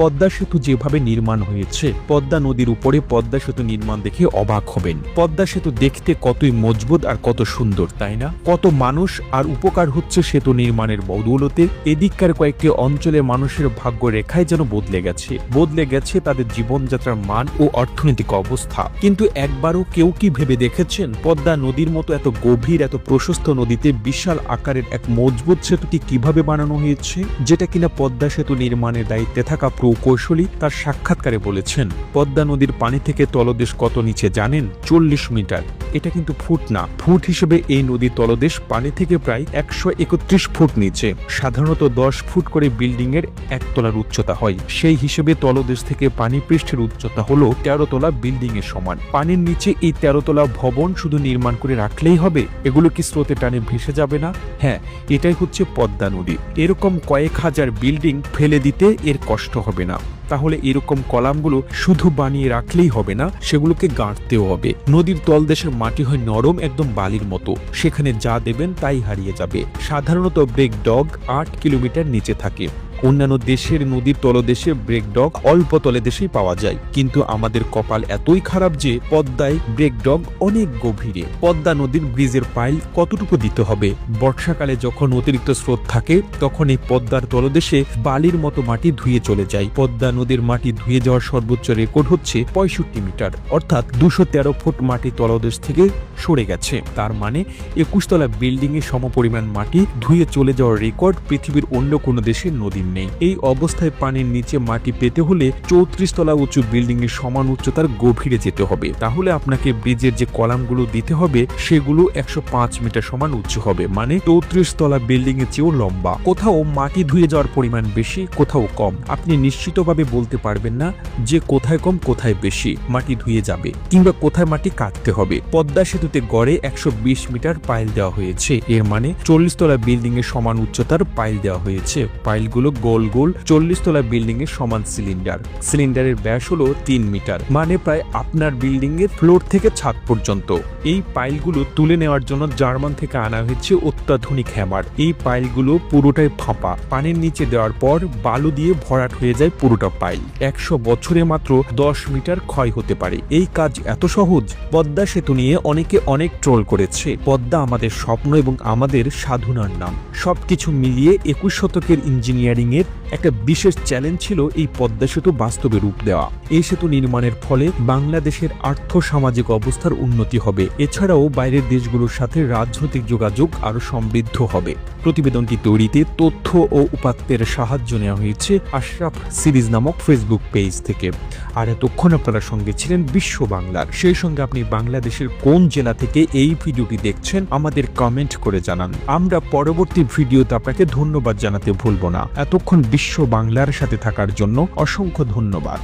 পদ্মা সেতু যেভাবে নির্মাণ হয়েছে, পদ্মা নদীর উপরে পদ্মা সেতু নির্মাণ দেখে অবাক হবেন। পদ্মা সেতু দেখতে কতই মজবুত আর কত সুন্দর, তাই না? কত মানুষ আর উপকার হচ্ছে সেতু নির্মাণের বদৌলতে। এদিককার কয়েকটি অঞ্চলের মানুষের ভাগ্য রেখায় যেন বদলে গেছে। বদলে গেছে তাদের জীবনযাত্রার মান ও অর্থনৈতিক অবস্থা। কিন্তু একবারও কেউ কি ভেবে দেখেছেন, পদ্মা নদীর মতো এত গভীর, এত প্রশস্ত নদীতে বিশাল আকারের এক মজবুত সেতুটি কীভাবে বানানো হয়েছে? যেটা কিনা পদ্মা সেতু নির্মাণের দায়িত্বে থাকা প্রকৌশলী তার সাক্ষাৎকারে বলেছেন, পদ্মা নদীর পানি থেকে তলদেশ কত নিচে জানেন? চল্লিশ মিটার। এটা কিন্তু ফুট না। ফুট হিসেবে এই নদীর তলদেশ পানি থেকে প্রায় একশো একত্রিশ ফুট নিচে। সাধারণত দশ ফুট করে বিল্ডিং এর একতলার উচ্চতা হয়। সেই হিসেবে তলদেশ থেকে পানি পৃষ্ঠের উচ্চতা হলো তেরো তলা বিল্ডিং এর সমান। পানির নিচে এই তেরো তলা ভবন শুধু নির্মাণ করে রাখলেই হবে? এগুলো কি স্রোতে টানে ভেসে যাবে না? হ্যাঁ এটাই হচ্ছে পদ্মা নদী। এরকম কয়েক হাজার বিল্ডিং ফেলে দিতে এর কষ্ট হবে। না। তাহলে এরকম কলামগুলো শুধু বানিয়ে রাখলেই হবে না, সেগুলোকে গাঁটতেও হবে। নদীর তলদেশের মাটি হয় নরম, একদম বালির মতো। সেখানে যা দেবেন তাই হারিয়ে যাবে। সাধারণত ব্রেক ডগ আট কিলোমিটার নিচে থাকে। অন্যান্য দেশের নদীর তলদেশে ব্রেকডগ অল্প তলে দেশেই পাওয়া যায়। কিন্তু আমাদের কপাল এতই খারাপ যে পদ্মায় ব্রেকডগ অনেক গভীরে। পদ্মা নদীর ব্রিজের পাইল কতটুকু দিতে হবে? বর্ষাকালে যখন অতিরিক্ত স্রোত থাকে, তখন এই পদ্মার তলদেশে বালির মতো মাটি ধুয়ে চলে যায়। পদ্মা নদীর মাটি ধুয়ে যাওয়ার সর্বোচ্চ রেকর্ড হচ্ছে পঁয়ষট্টি মিটার। অর্থাৎ দুশো তেরো ফুট মাটি তলদেশ থেকে সরে গেছে। তার মানে একুশতলা বিল্ডিং এ সমপরিমাণ মাটি ধুয়ে চলে যাওয়ার রেকর্ড পৃথিবীর অন্য কোনো দেশের নদীর নেই। এই অবস্থায় পানির নিচে মাটি পেতে হলে চৌত্রিশ তলা উঁচু বিল্ডিং এর সমান উচ্চতার গভীরে যেতে হবে। তাহলে আপনাকে ব্রিজের যে কলামগুলো দিতে হবে, সেগুলো একশো পাঁচ মিটার সমান উঁচু হবে। মানে চৌত্রিশ তলা বিল্ডিং এর চেয়েও লম্বা। কোথাও মাটি ধুয়ে যাওয়ার পরিমাণ বেশি, কোথাও কম। আপনি নিশ্চিতভাবে বলতে পারবেন না যে কোথায় কম, কোথায় বেশি মাটি ধুয়ে যাবে কিংবা কোথায় মাটি কাটতে হবে। পদ্মা সেতুতে গড়ে একশো বিশ মিটার পাইল দেওয়া হয়েছে। এর মানে চল্লিশ তলা বিল্ডিং এর সমান উচ্চতার পাইল দেওয়া হয়েছে। পাইলগুলো গোল গোল চল্লিশ তলা বিল্ডিং এর সমান সিলিন্ডার। সিলিন্ডারের ব্যাস হলো তিন মিটার মানে প্রায় আপনার বিল্ডিং এর ফ্লোর থেকে ছাদ পর্যন্ত। এই পাইলগুলো তুলে নেওয়ার জন্য জার্মান থেকে আনা হয়েছে অত্যাধুনিক হ্যামার। এই পাইলগুলো পুরোটাই ফাঁপা। পানির নিচে দেওয়ার পর বালু দিয়ে ভরাট হয়ে যায় পুরোটা পাইল। একশো বছরে মাত্র দশ মিটার ক্ষয় হতে পারে। এই কাজ এত সহজ? পদ্মা সেতু নিয়ে অনেকে অনেক ট্রোল করেছে। পদ্মা আমাদের স্বপ্ন এবং আমাদের সাধনার নাম। সবকিছু মিলিয়ে একুশ শতকের ইঞ্জিনিয়ারিং এর একটা বিশেষ চ্যালেঞ্জ ছিল এই পদ্মা সেতু বাস্তবে রূপ দেওয়া। এই সেতু নির্মাণের ফলে বাংলাদেশের আর্থ সামাজিক অবস্থার উন্নতি হবে। এছাড়াও বাইরের দেশগুলোর সাথে রাজনৈতিক যোগাযোগ আরও সমৃদ্ধ হবে। প্রতিবেদনটি তৈরিতে তথ্য ও উপাত্তের সাহায্য নেওয়া হয়েছে আশরাফ সিরিজ নামক ফেসবুক পেজ থেকে। আর এতক্ষণ আপনারা সঙ্গে ছিলেন বিশ্ব বাংলার। সেই সঙ্গে আপনি বাংলাদেশের কোন জেলা থেকে এই ভিডিওটি দেখছেন আমাদের কমেন্ট করে জানান। আমরা পরবর্তী ভিডিওতে আপনাকে ধন্যবাদ জানাতে ভুলব না। এতক্ষণ বিশ্ব বাংলার সাথে থাকার জন্য অসংখ্য ধন্যবাদ।